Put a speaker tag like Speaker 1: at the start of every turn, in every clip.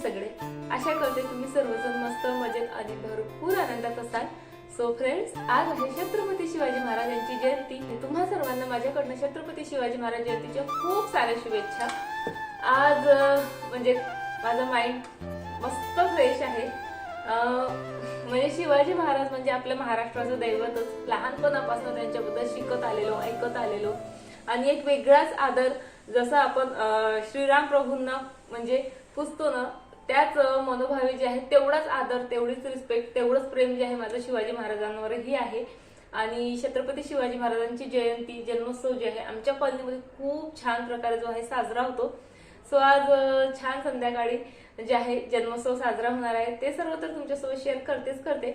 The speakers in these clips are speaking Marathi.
Speaker 1: सगळे. आशा करते तुम्ही सर्वजण मस्त मजेत आणि भरपूर आनंदात असाल. सो फ्रेंड्स आज आहे छत्रपती शिवाजी महाराज यांची जयंती. तुम्हा सर्वांना माझ्याकडनं छत्रपती शिवाजी महाराज जयंतीच्या खूप साऱ्या शुभेच्छा. आज म्हणजे माझं माइंड मस्त फ्रेश आहे. म्हणजे शिवाजी महाराज म्हणजे आपल्या महाराष्ट्राचं दैवतच. लहानपणापासून त्यांच्याबद्दल शिकत आलेलो ऐकत आलेलो. आणि एक वेगळाच आदर जसं आपण श्रीराम प्रभूंना म्हणजे पुजतो ना त्याच मनोभावी जे आहे तेवढाच आदर तेवढीच रिस्पेक्ट तेवढंच प्रेम जे आहे माझं शिवाजी महाराजांवरही आहे. आणि छत्रपती शिवाजी महाराजांची जयंती जन्मोत्सव जे आहे आमच्या कॉलनीमध्ये खूप छान प्रकारे जो आहे साजरा होतो. सो आज छान संध्याकाळी जे आहे जन्मोत्सव साजरा होणार आहे. ते सर्व तर तुमच्यासोबत शेअर करतेच करते.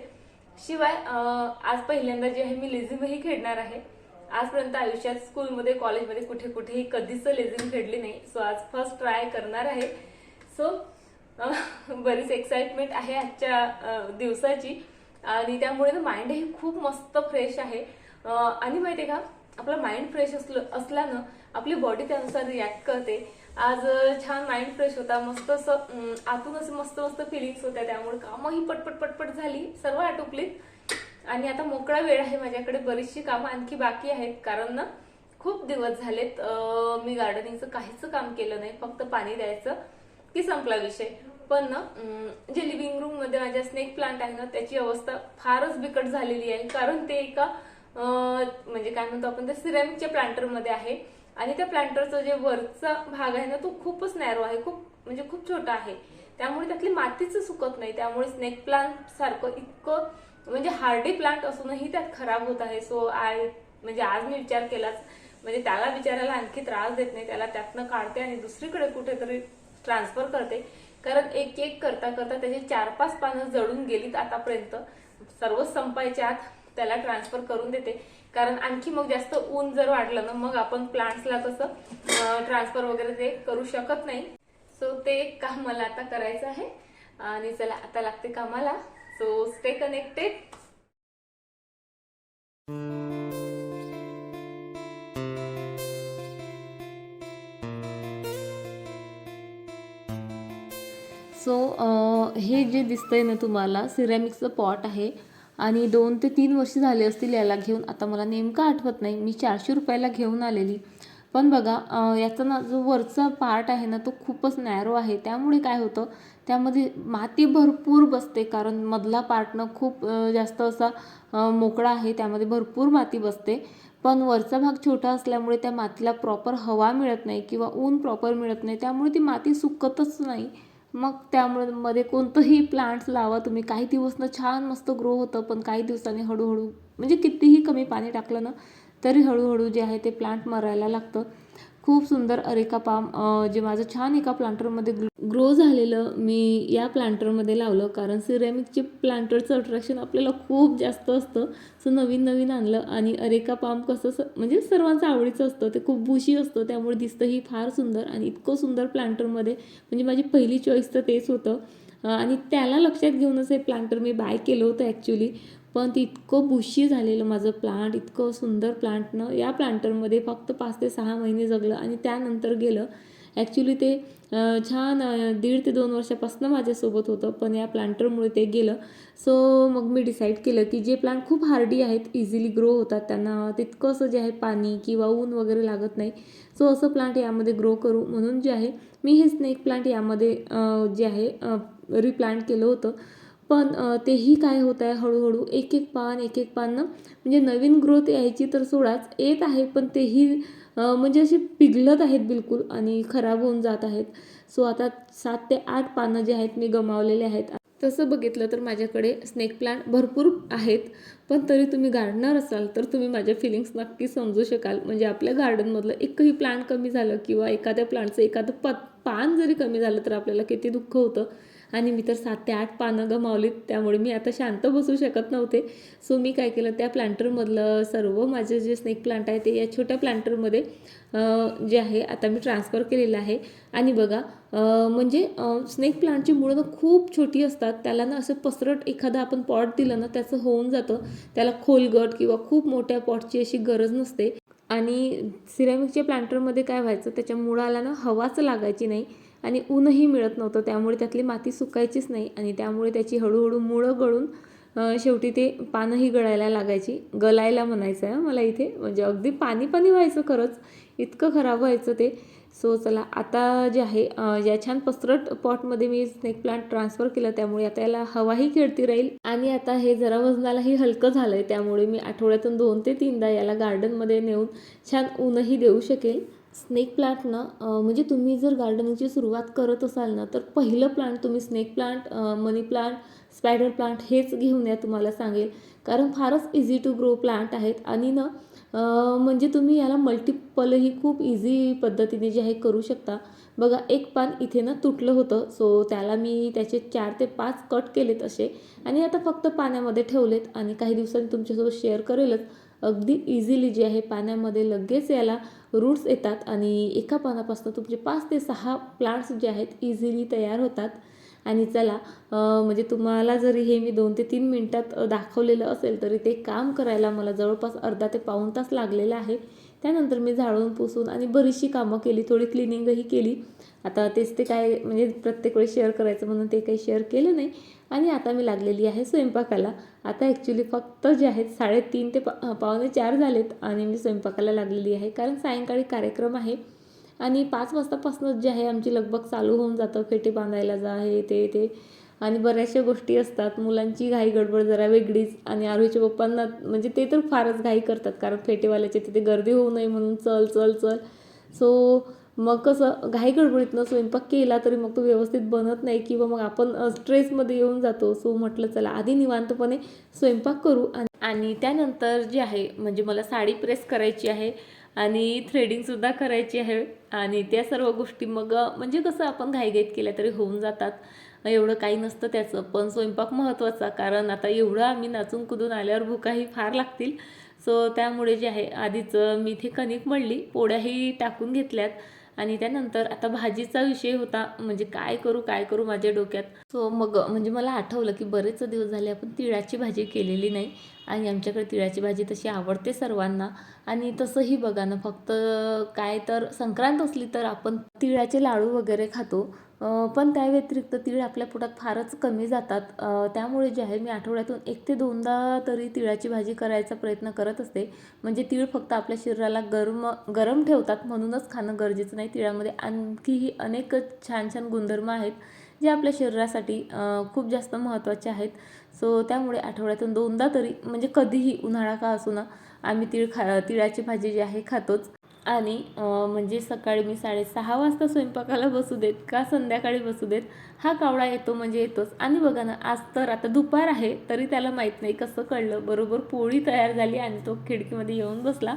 Speaker 1: शिवाय आज पहिल्यांदा जे आहे मी लेझिमही खेळणार आहे. आजपर्यंत आयुष्यात स्कूलमध्ये कॉलेजमध्ये कुठे कुठेही कधीच लेझिम खेळली नाही. सो आज फर्स्ट ट्राय करणार आहे. सो बरीच एक्साइटमेंट आहे आजच्या दिवसाची. आणि त्यामुळे ना माइंडही खूप मस्त फ्रेश आहे. आणि माहिती का आपला माइंड फ्रेश असलं असला ना आपली बॉडी त्यानुसार रिॲक्ट करते. आज छान माइंड फ्रेश होता. मस्त असं आतून असं मस्त मस्त फिलिंग्स होत्या. त्यामुळे कामंही पटपट पटपट झाली. सर्व आटोपलीत. आणि आता मोकळा वेळ आहे माझ्याकडे. बरीचशी कामं आणखी बाकी आहेत. कारण ना खूप दिवस झालेत. मी गार्डनिंगचं काहीच काम केलं नाही. फक्त पाणी द्यायचं. की संपला विषय. पण ना जे लिव्हिंग रूममध्ये माझ्या स्नेक प्लांट आहे ना त्याची अवस्था फारच बिकट झालेली आहे. कारण ते एका म्हणजे काय म्हणतो आपण त्या सिरॅमिकच्या प्लांटरमध्ये आहे. आणि त्या प्लांटरचा जे वरचा भाग आहे ना तो खूपच नॅरो आहे. खूप म्हणजे खूप छोटा आहे. त्यामुळे त्यातली मातीच सुकत नाही. त्यामुळे स्नेक प्लांट सारखं इतकं म्हणजे हार्डी प्लांट असूनही त्यात खराब होत आहे. सो आय म्हणजे आज मी विचार केलाच. म्हणजे त्याला विचारायला आणखी त्रास देत नाही. त्याला त्यातनं काढते आणि दुसरीकडे कुठेतरी ट्रान्सफर करते. कारण एक एक करता करता त्याचे चार पाच पानं जळून गेलीत आतापर्यंत. सर्वच संपायच्या आत त्याला ट्रान्सफर करून देते. कारण आणखी मग जास्त ऊन जर वाढलं ना मग आपण प्लांट्सला कसं ट्रान्सफर वगैरे ते करू शकत नाही. सो ते एक काम मला आता करायचं आहे. आणि चला आता लागते कामाला. सो स्टे कनेक्टेड सो हे जे दिसतंय ना तुम्हाला सिरॅमिकचं पॉट आहे. आणि दोन ते तीन वर्ष झाले असतील याला घेऊन. आता मला नेमकं आठवत नाही. मी चारशे रुपयाला घेऊन आलेली. पण बघा याचा ना जो वरचा पार्ट आहे ना तो खूपच नॅरो आहे. त्यामुळे काय होतं त्यामध्ये माती भरपूर बसते. कारण मधला पार्टनं खूप जास्त असा मोकळा आहे. त्यामध्ये भरपूर माती बसते. पण वरचा भाग छोटा असल्यामुळे त्या मातीला प्रॉपर हवा मिळत नाही किंवा ऊन प्रॉपर मिळत नाही. त्यामुळे ती माती सुकतच नाही. मग त्यामुळे मध्ये कोणतंही प्लांट्स लावा तुम्ही काही दिवसनं छान मस्त ग्रो होतं पण काही दिवसांनी हळूहळू म्हणजे कितीही कमी पाणी टाकलं ना तरी हळूहळू जे आहे ते प्लांट मरायला लागतं. खूप सुंदर अरेका पाम जे माझं छान एका प्लांटरमध्ये ग्रो झालेलं मी या प्लांटरमध्ये लावलं. कारण सिरॅमिकचे प्लांटरचं अट्रॅक्शन आपल्याला खूप जास्त असतं. सो नवीन नवीन आणलं आणि अरेका पाम कसं स- म्हणजे सर्वांचं आवडीचं असतं. ते खूप बुशी असतं. त्यामुळे दिसतंही फार सुंदर आणि इतकं सुंदर प्लांटरमध्ये म्हणजे माझी पहिली चॉईस तर तेच होतं. आणि त्याला लक्षात घेऊनच हे प्लांटर मी बाय केलं होतं ॲक्च्युली पण ते इतकं बुशी झालेलं माझं प्लांट इतकं सुंदर प्लांटनं या प्लांटरमध्ये फक्त पाच ते सहा महिने जगलं आणि त्यानंतर गेलं. ॲक्च्युली ते छान दीड ते दोन वर्षापासून माझ्यासोबत होतं पण या प्लांटरमुळे ते गेलं. सो मग मी डिसाईड केलं की जे प्लांट खूप हार्डी आहेत इझिली ग्रो होतात त्यांना. तितकं असं जे आहे पाणी किंवा ऊन वगैरे लागत नाही. सो असं प्लांट यामध्ये ग्रो करू म्हणून जे आहे मी हे स्नेक प्लांट यामध्ये जे आहे रिप्लांट केलं होतं. पण तेही काय होत आहे हळूहळू? एक एक पान एक एक पान म्हणजे नवीन ग्रोथ यायची तर सोडाच येत आहे पण तेही म्हणजे असे पिघलत आहेत बिलकुल आणि खराब होऊन जात आहेत. सो आता सात ते आठ पानं जे आहेत मी गमावलेले आहेत. तसं बघितलं तर माझ्याकडे स्नेक प्लांट भरपूर आहेत पण तरी तुम्ही गार्डनर असाल तर तुम्ही माझ्या फिलिंग्स नक्की समजू शकाल. म्हणजे आपल्या गार्डनमधलं एकही प्लांट कमी झालं किंवा एखाद्या प्लांटचं एखादं प पान जरी कमी झालं तर आपल्याला किती दुःख होतं? आणि मी तर सात ते आठ पानं गमावलीत त्यामुळे मी आता शांत बसू शकत नव्हते. सो मी काय केलं त्या प्लांटरमधलं सर्व माझे जे स्नेक प्लांट आहे ते या छोट्या प्लांटरमध्ये जे आहे आता मी ट्रान्सफर केलेलं आहे. आणि बघा म्हणजे स्नेक प्लांटची मुळं ना खूप छोटी असतात. त्याला ना असं पसरट एखादं आपण पॉट दिलं ना त्याचं होऊन जातं. त्याला खोलगट किंवा खूप मोठ्या पॉटची अशी गरज नसते. आणि सिरॅमिकच्या प्लांटरमध्ये काय व्हायचं त्याच्या मुळाला ना हवाच लागायची नाही. आणि ऊनही मिळत नव्हतं. त्यामुळे त्यातली माती सुकायचीच नाही आणि त्यामुळे त्याची हळूहळू मुळं गळून शेवटी ते पानंही गळायला लागायची. गलायला म्हणायचं आहे मला इथे. म्हणजे अगदी पाणी पाणी व्हायचं खरंच. इतकं खराब व्हायचं ते. सो चला आता जे आहे या छान पसरट पॉटमध्ये मी स्नेक प्लांट ट्रान्सफर केलं. त्यामुळे आता याला हवाही खेळती राहील. आणि आता हे जरा वजनालाही हलकं झालं आहे त्यामुळे मी आठवड्यातून दोन ते तीनदा याला गार्डनमध्ये नेऊन छान ऊनही देऊ शकेल. स्नेक प्लांट ना म्हणजे तुम्ही जर गार्डनिंगची सुरुवात करत असाल ना तर पहिलं प्लांट तुम्ही snake plant money plant spider plant हेच घेऊन या तुम्हाला सांगेल. कारण फारच इझी टू ग्रो प्लांट आहेत आणि ना म्हणजे तुम्ही याला मल्टिपलही खूप इझी पद्धतीने जे आहे करू शकता. बघा एक पान इथे ना तुटलं होतं सो त्याला मी त्याचे चार ते पाच कट केलेत असे. आणि आता फक्त पाण्यामध्ये ठेवलेत आणि काही दिवसांनी तुमच्यासोबत शेअर करेलच. अगदी इझिली जे आहे पाण्यामध्ये लगेच याला रूट्स येतात आणि एका पानापासून तुमचे म्हणजे पाच ते सहा प्लांट्स जे आहेत इझिली तयार होतात. आणि चला म्हणजे तुम्हाला जरी हे मी दोन ते तीन मिनटात दाखवलेलं असेल तरी ते काम करायला मला जवळपास अर्धा ते पाऊण तास लागलेला आहे. त्यानंतर मी झाडून पुसून आणि बरीचशी कामं केली थोडी क्लिनिंगही केली. आता तेच ते काय म्हणजे प्रत्येक वेळेस शेअर करायचं म्हणून ते काही शेअर केलं नाही. आणि आता मी लागलेली आहे स्वयंपाकाला. आता ॲक्च्युली फक्त जे आहेत साडेतीन ते पा पावणे चार झालेत आणि मी स्वयंपाकाला लागलेली आहे. कारण सायंकाळी कार्यक्रम आहे आणि पाच वाजतापासूनच जे आहे आमची लगबग चालू होऊन जातं. फेटे बांधायला जा हे ते ते. आणि बऱ्याचशा गोष्टी असतात. मुलांची घाई गडबड जरा वेगळीच आणि आरोहीच्या पप्पांना म्हणजे ते तर फारच घाई करतात कारण फेटेवाल्याचे तिथे गर्दी होऊ नये म्हणून चल चल चल. सो मग कसं घाई गडबडीतनं स्वयंपाक केला तरी मग तो व्यवस्थित बनत नाही किंवा मग आपण स्ट्रेसमध्ये येऊन जातो. सो म्हटलं चला आधी निवांतपणे स्वयंपाक करू आणि त्यानंतर जे आहे म्हणजे मला साडी प्रेस करायची आहे आणि थ्रेडिंगसुद्धा करायची आहे. आणि त्या सर्व गोष्टी मग म्हणजे कसं आपण घाईघाईत केल्या तरी होऊन जातात. एवढं काही नसतं त्याचं. पण स्वयंपाक महत्त्वाचा कारण आता एवढं आम्ही नाचून कुदून आल्यावर भुकाही फार लागतील. सो त्यामुळे जे आहे आधीच मी इथे कणिक मळली पोळ्याही टाकून घेतल्यात. आणि त्यानंतर आता भाजीचा विषय होता म्हणजे काय करू काय करू माझ्या डोक्यात. सो मग म्हणजे मला आठवलं की बरेच दिवस झाले आपण तिळाची भाजी केलेली नाही. आणि आमच्याकडे तिळाची भाजी तशी आवडते सर्वांना. आणि तसंही बघा ना फक्त काय तर संक्रांत असली तर आपण तिळाचे लाडू वगैरे खातो. पण त्या व्यतिरिक्त तीळ आपल्या पोटात फारच कमी जातात. त्यामुळे जे आहे मी आठवड्यातून एक ते दोनदा तरी तिळाची भाजी करायचा प्रयत्न करत असते. म्हणजे तीळ फक्त आपल्या शरीराला गरम गरम ठेवतात म्हणूनच खाणं गरजेचं नाही. तिळामध्ये आणखीही अनेक छान छान गुणधर्म आहेत जे आपल्या शरीरासाठी खूप जास्त महत्त्वाचे आहेत. सो त्यामुळे आठवड्यातून दोनदा तरी म्हणजे कधीही उन्हाळा का असो ना आम्ही तीळ खा तिळाची भाजी जी आहे खातोच. आणि म्हणजे सकाळी मी साडेसहा वाजता स्वयंपाकाला बसू देत का संध्याकाळी बसू देत हा कावळा येतो म्हणजे येतोच. आणि बघा ना आज तर आता दुपार आहे तरी त्याला माहीत नाही कसं कळलं. बरोबर पोळी तयार झाली आणि तो खिडकीमध्ये येऊन बसला.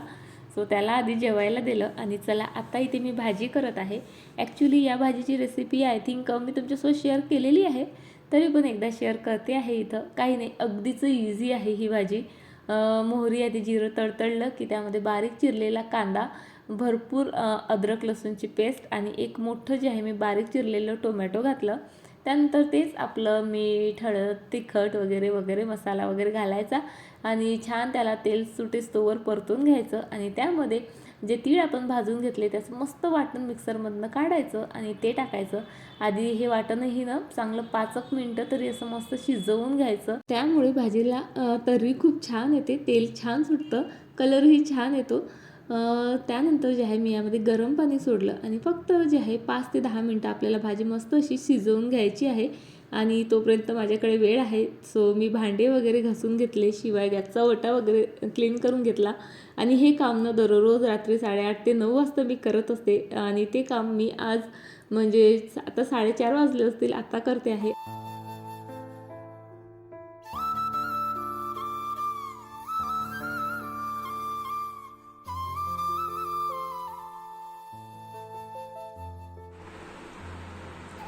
Speaker 1: सो त्याला आधी जेवायला दिलं आणि चला आता इथे मी भाजी करत आहे. ॲक्च्युली या भाजीची रेसिपी आय थिंक मी तुमच्यासोबत शेअर केलेली आहे. तरी पण एकदा शेअर करते आहे इथं. काही नाही अगदीच इझी आहे ही भाजी. मोहरी आधी जिरं तडतडलं की त्यामध्ये बारीक चिरलेला कांदा भरपूर अद्रक लसूणची पेस्ट आणि एक मोठं जे आहे मी बारीक चिरलेलं टोमॅटो घातलं. त्यानंतर तेच आपलं मीठ हळद तिखट वगैरे वगैरे मसाला वगैरे घालायचा आणि छान त्याला तेल सुटेस्तोवर परतून घ्यायचं आणि त्यामध्ये जे तीळ आपण भाजून घेतले त्याचं मस्त वाटण मिक्सरमधनं काढायचं आणि ते टाकायचं. आधी हे वाटणही ना चांगलं पाच एक मिनटं तरी असं मस्त शिजवून घ्यायचं. त्यामुळे भाजीला तर्री खूप छान येते तेल छान सुटतं कलरही छान येतो. त्यानंतर जे आहे मी यामध्ये गरम पाणी सोडलं आणि फक्त जे आहे पाच ते दहा मिनटं आपल्याला भाजी मस्त अशी शिजवून घ्यायची आहे. आणि तोपर्यंत माझ्याकडे वेळ आहे. सो मी भांडे वगैरे घासून घेतले शिवाय गॅसचा ओटा वगैरे क्लीन करून घेतला. आणि हे काम ना दररोज रात्री साडेआठ ते नऊ वाजता मी करत असते. आणि ते काम मी आज म्हणजे आता साडेचार वाजले असतील आता करते आहे.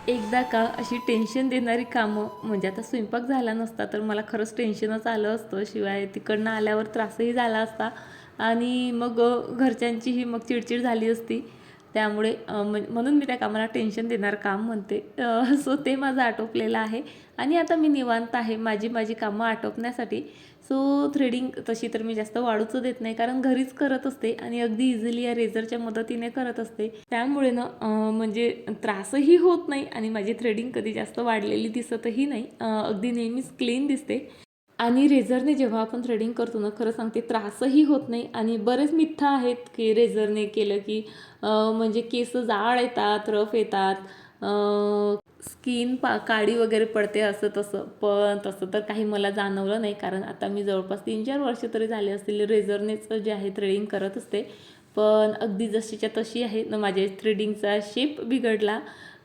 Speaker 1: एकदा का अशी टेन्शन देणारी कामं म्हणजे आता स्वयंपाक झाला नसता तर मला खरंच टेन्शनच आलं असतं. शिवाय तिकडनं आल्यावर त्रासही झाला असता. आणि मग घरच्यांचीही मग चिडचिड झाली असती. त्यामुळे म्हणून मी त्या कामाला टेन्शन देणार काम म्हणते. सो ते माझं आटोपलेलं आहे. आणि आता मी निवांत आहे. माझी माझी कामं आटोपण्यासाठी. सो थ्रेडिंग तशी तर मी जास्त वाढूच देत नाही. कारण घरीच करत असते आणि अगदी इझिली या रेझरच्या मदतीने करत असते. त्यामुळे ना म्हणजे त्रासही होत नाही आणि माझी थ्रेडिंग कधी जास्त वाढलेली दिसतही नाही. अगदी नेहमीच क्लीन दिसते. आणि रेझरने जेव्हा आपण थ्रेडिंग करतो ना खरं सांगते त्रासही होत नाही. आणि बरेच मिथ्या आहेत की रेझरने केलं की म्हणजे केस जाड येतात रफ येतात. स्किन पा काळी वगैरे पडते असं तसं. पण तसं तर काही मला जाणवलं नाही कारण आता मी जवळपास तीन चार वर्ष तरी झाले असतील रेझरनेच जे आहे थ्रेडिंग करत असते. पण अगदी जशीच्या तशी आहे. न माझ्या थ्रेडिंगचा शेप बिघडला.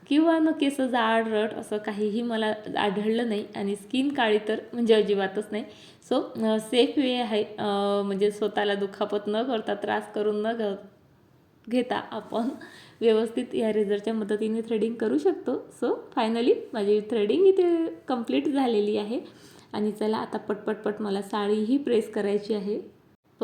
Speaker 1: किंवा न केस जाड रट असं काहीही मला आढळलं नाही आणि स्किन काळी तर म्हणजे अजिबातच नाही. सो सेफ वे आहे म्हणजे स्वतःला दुखापत न करता त्रास करून न घ घेता आपण व्यवस्थित या रेझरच्या मदतीने थ्रेडिंग करू शकतो. सो फायनली माझी थ्रेडिंग इथे कंप्लीट झालेली आहे. आणि चला आता पटपटपट मला साडीही प्रेस करायची आहे.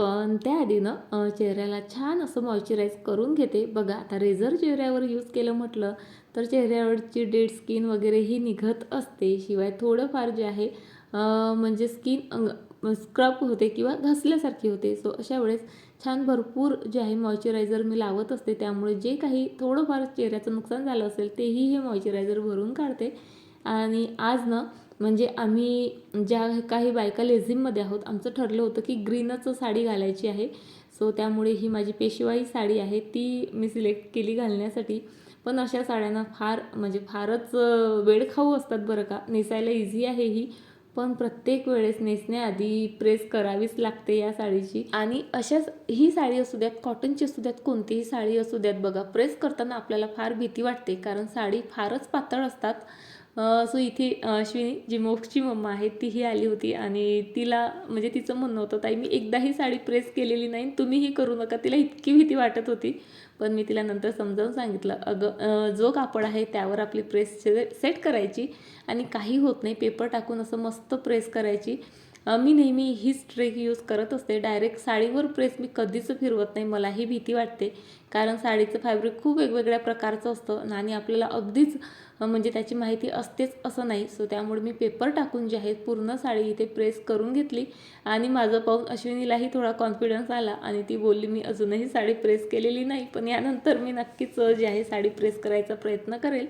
Speaker 1: पण त्याआधी ना चेहऱ्याला छान असं मॉइश्चराईज करून घेते. बघा आता रेझर चेहऱ्यावर यूज केलं म्हटलं तर चेहऱ्यावरची डेड स्किन वगैरे ही निघत असते. शिवाय थोडंफार जे आहे म्हणजे स्किन अंग स्क्रब होते किंवा घासल्यासारखी होते. सो अशा वेळेस छान भरपूर जे आहे मॉइश्चरायझर मी लावत असते. त्यामुळे जे काही थोडंफार चेहऱ्याचं नुकसान झालं असेल तेही हे मॉइश्चरायझर भरून काढते. आणि आज ना म्हणजे आम्ही ज्या काही बायका लेझिममध्ये आहोत आमचं ठरलं होतं की ग्रीनच साडी घालायची आहे. सो त्यामुळे ही माझी पेशवाई साडी आहे ती मी सिलेक्ट केली घालण्यासाठी. पण अशा साड्यांना फार म्हणजे फारच वेळखाऊ असतात बरं का. नेसायला इझी आहे ही. पण प्रत्येक वेळेस नेसण्याआधी प्रेस करावीच लागते या साडीची. आणि अशाच ही साडी असू द्यात कॉटनची असू द्यात कोणतीही साडी असू द्यात बघा प्रेस करताना आपल्याला फार भीती वाटते. कारण साडी फारच पातळ असतात. सो इथे अश्विनी जी मोक्षची मम्मा आहे तीही आली होती आणि तिला म्हणजे तिचं म्हणणं होतं ताई मी एकदाही साडी प्रेस केलेली नाही तुम्हीही करू नका. तिला इतकी भीती वाटत होती. पण मी तिला नंतर समजावून सांगितलं अगं जो कापड आहे त्यावर आपली प्रेस सेट करायची आणि काही होत नाही पेपर टाकून असं मस्त प्रेस करायची. मी नेहमी हीच ट्रेक यूज करत असते. डायरेक्ट साडीवर प्रेस मी कधीच फिरवत नाही. मलाही भीती वाटते. कारण साडीचं फॅब्रिक खूप वेगवेगळ्या प्रकारचं असतं आणि आपल्याला अगदीच म्हणजे त्याची माहिती असतेच असं नाही. सो त्यामुळे मी पेपर टाकून जे आहे पूर्ण साडी इथे प्रेस करून घेतली आणि माझं पाहून अश्विनीलाही थोडा कॉन्फिडन्स आला आणि ती बोलली मी अजूनही साडी प्रेस केलेली नाही पण यानंतर मी नक्कीच जे आहे साडी प्रेस करायचा प्रयत्न करेल.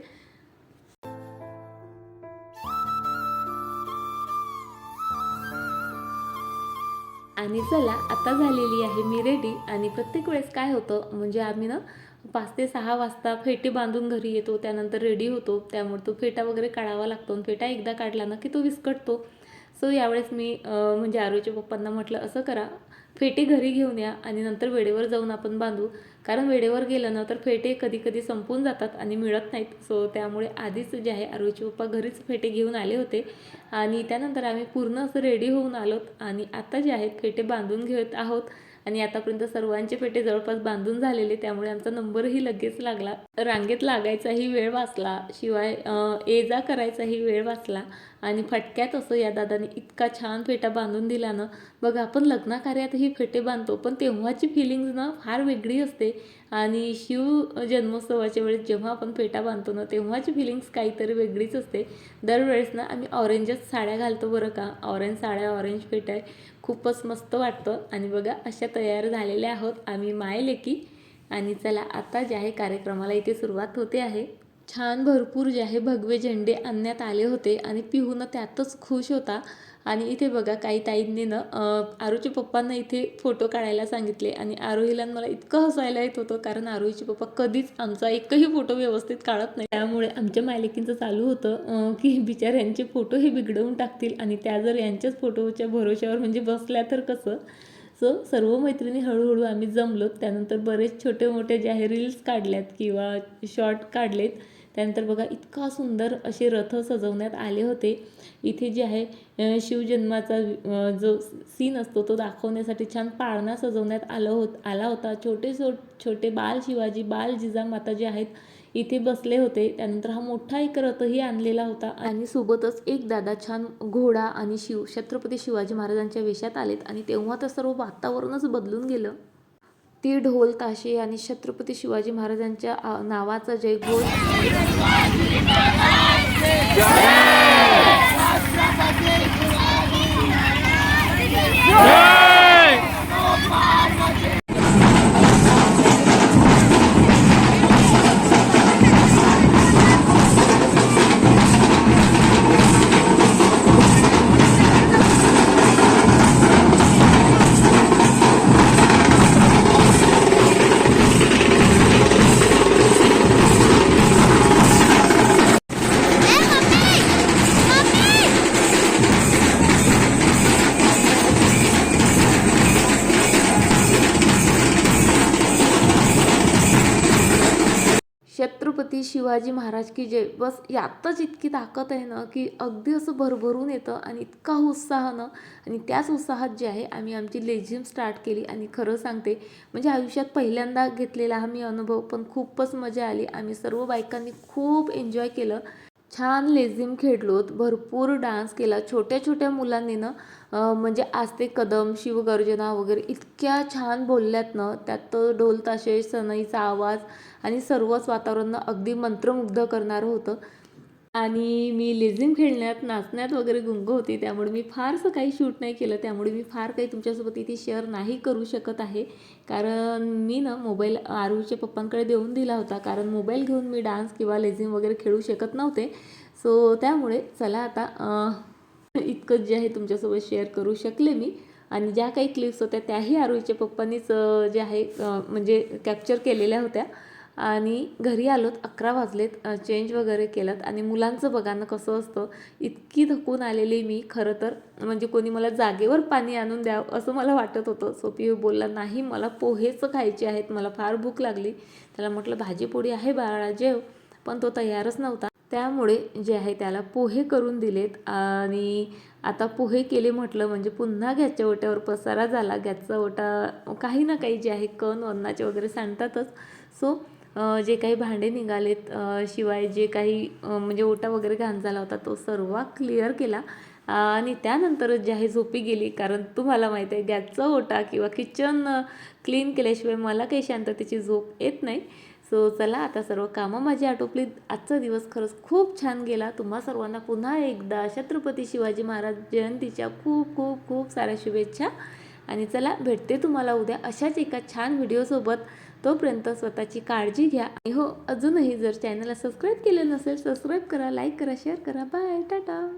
Speaker 1: आणि चला आता झालेली आहे मी रेडी आणि प्रत्येक वेळेस काय होतं म्हणजे आम्ही ना पाच ते सहा वाजता फेटे बांधून घरी येतो त्यानंतर रेडी होतो. त्यामुळे तो फेटा वगैरे काढावा लागतो आणि फेटा एकदा काढला ना की तो विस्कटतो. सो यावेळेस मी म्हणजे आरोच्या पप्पांना म्हटलं असं करा फेटे घरी घेऊन या आणि नंतर वेळेवर जाऊन आपण बांधू. कारण वेळेवर गेलं ना तर फेटे कधी कधी संपून जातात आणि मिळत नाहीत. सो त्यामुळे आधीच जे आहे आरोचे पप्पा घरीच फेटे घेऊन आले होते. आणि त्यानंतर आम्ही पूर्ण असं रेडी होऊन आलोत. आणि आता जे आहेत फेटे बांधून घेत आहोत. आणि आतापर्यंत सर्वांचे फेटे जवळपास बांधून झालेले त्यामुळे आमचा नंबरही लगेच लागला. रांगेत लागायचाही वेळ वाचला शिवाय ये जा करायचाही वेळ वाचला. आणि फटक्यात असं या दादाने इतका छान फेटा बांधून दिला ना बघा आपण लग्नाकार्यातही फेटे बांधतो पण तेव्हाची फिलिंग्ज ना फार वेगळी असते. आणि शिव जन्मोत्सवाच्या वेळेस जेव्हा आपण फेटा बांधतो ना तेव्हाची फिलिंग्स काहीतरी वेगळीच असते. दरवेळेस ना आम्ही ऑरेंजच साड्या घालतो बरं का? ऑरेंज साड्या ऑरेंज फेटा आहे. खूपच मस्त वाटतं. आणि बघा अशा तयार झालेल्या आहोत आम्ही मायलेकी. आणि चला आता जे आहे कार्यक्रमाला इथे सुरुवात होते आहे. छान भरपूर जे आहे भगवे झेंडे आणण्यात आले होते. आणि पिहून त्यातच खुश होता. आणि इथे बघा काही ताईंनी ना आरूच्या पप्पांना इथे फोटो काढायला सांगितले. आणि आरोहीला मला इतकं हसायला येत होतं कारण आरोहीचे पप्पा कधीच आमचा एकही फोटो व्यवस्थित काढत नाही. त्यामुळे आमच्या मालिकींचं चालू होतं की बिचाऱ्यांचे फोटो हे बिघडवून टाकतील. आणि त्या जर यांच्याच फोटोच्या भरोश्यावर म्हणजे बसल्या तर कसं? सो सर्व मैत्रिणी हळूहळू आम्ही जमलो त्यानंतर बरेच छोटे मोठे जे आहे रील्स काढल्यात किंवा शॉर्ट काढलेत. त्यानंतर बघा इतका सुंदर असे रथ सजवण्यात आले होते. इथे जे आहे शिवजन्माचा जो सीन असतो तो दाखवण्यासाठी छान पाळणा सजवण्यात आलं होत आला होता. छोटे छो छोटे बाल शिवाजी बाल जिजामाता जे आहेत इथे बसले होते. त्यानंतर हा मोठा एक रथही आणलेला होता. आणि सोबतच एक दादा छान घोडा आणि शिव छत्रपती शिवाजी महाराजांच्या वेशात आलेत. आणि तेव्हा तर सर्व वातावरणच बदलून गेलं. ती ढोल ताशे आणि छत्रपती शिवाजी महाराजांच्या आ, नावाचा जयघोष. श्री शिवाजी महाराज की जय. बस यातच इतकी ताकद आहे ना की अगदी असं भरभरून येतं आणि इतका उत्साहानं आणि त्याच उत्साहात जे आहे आम्ही आमची लेझिम स्टार्ट केली आणि खरं सांगते म्हणजे आयुष्यात पहिल्यांदा घेतलेला हा मी अनुभव पण खूपच मजा आली. आम्ही सर्व बायकांनी खूप एन्जॉय केलं. छान लेझिम खेळलोत भरपूर डान्स केला. छोट्या छोट्या मुलांनी ना म्हणजे आस्ते कदम शिवगर्जना वगैरे इतक्या छान बोलल्यात ना त्यात ढोल ताशे सनईचा आवाज आणि सर्वच वातावरण अगदी मंत्रमुग्ध करणारं होतं. आणि मी लेझिम खेळण्यात नाचण्यात वगैरे गुंग होती त्यामुळे मी फारसं काही शूट नाही केलं. त्यामुळे मी फार काही तुमच्यासोबत इथे शेअर नाही करू शकत आहे. कारण मी ना मोबाईल आरूच्या पप्पांकडे देऊन दिला होता. कारण मोबाईल घेऊन मी डान्स किंवा लेझिम वगैरे खेळू शकत नव्हते. सो त्यामुळे चला आता इतकंच जे आहे तुमच्यासोबत शेअर करू शकले मी. आणि ज्या काही क्लिप्स होत्या त्याही आरोहीच्या पप्पांनीच जे आहे म्हणजे कॅप्चर केलेल्या होत्या. आणि घरी आलोत अकरा वाजलेत चेंज वगैरे केलात आणि मुलांचं बघा ना कसं असतं इतकी थकून आलेली मी खरं तर म्हणजे कोणी मला जागेवर पाणी आणून द्यावं असं मला वाटत होतं. सोपी बोलला नाही मला पोहेच खायचे आहेत मला फार भूक लागली. त्याला म्हटलं भाजीपोळी आहे बाळा जेव. पण तो तयारच नव्हता. त्यामुळे जे आहे त्याला पोहे करून दिलेत आणि आता पोहे केले म्हटलं म्हणजे पुन्हा गॅसच्या ओट्यावर पसारा झाला. गॅसचा ओटा काही ना काही जे आहे कण अन्नाचे वगैरे सांडतातच. सो जे काही भांडे निघालेत शिवाय जे काही म्हणजे ओटा वगैरे घाण झाला होता तो सर्व क्लिअर केला. आणि त्यानंतरच जे आहे झोपी गेली कारण तुम्हाला माहिती आहे गॅसचा ओटा किंवा किचन क्लीन केल्याशिवाय मला काही शांततेची झोप येत नाही. सो चला आता सर्व कामं माझी आटोपली. आजचा दिवस खरंच खूप छान गेला. तुम्हा सर्वांना पुन्हा एकदा छत्रपती शिवाजी महाराज जयंतीच्या खूप खूप खूप साऱ्या शुभेच्छा. आणि चला भेटते तुम्हाला उद्या अशाच एका छान व्हिडिओसोबत तोपर्यंत स्वतःची काळजी घ्या. आणि हो अजूनही जर चॅनलला सबस्क्राईब केलं नसेल सबस्क्राईब करा लाईक करा शेअर करा. बाय टाटा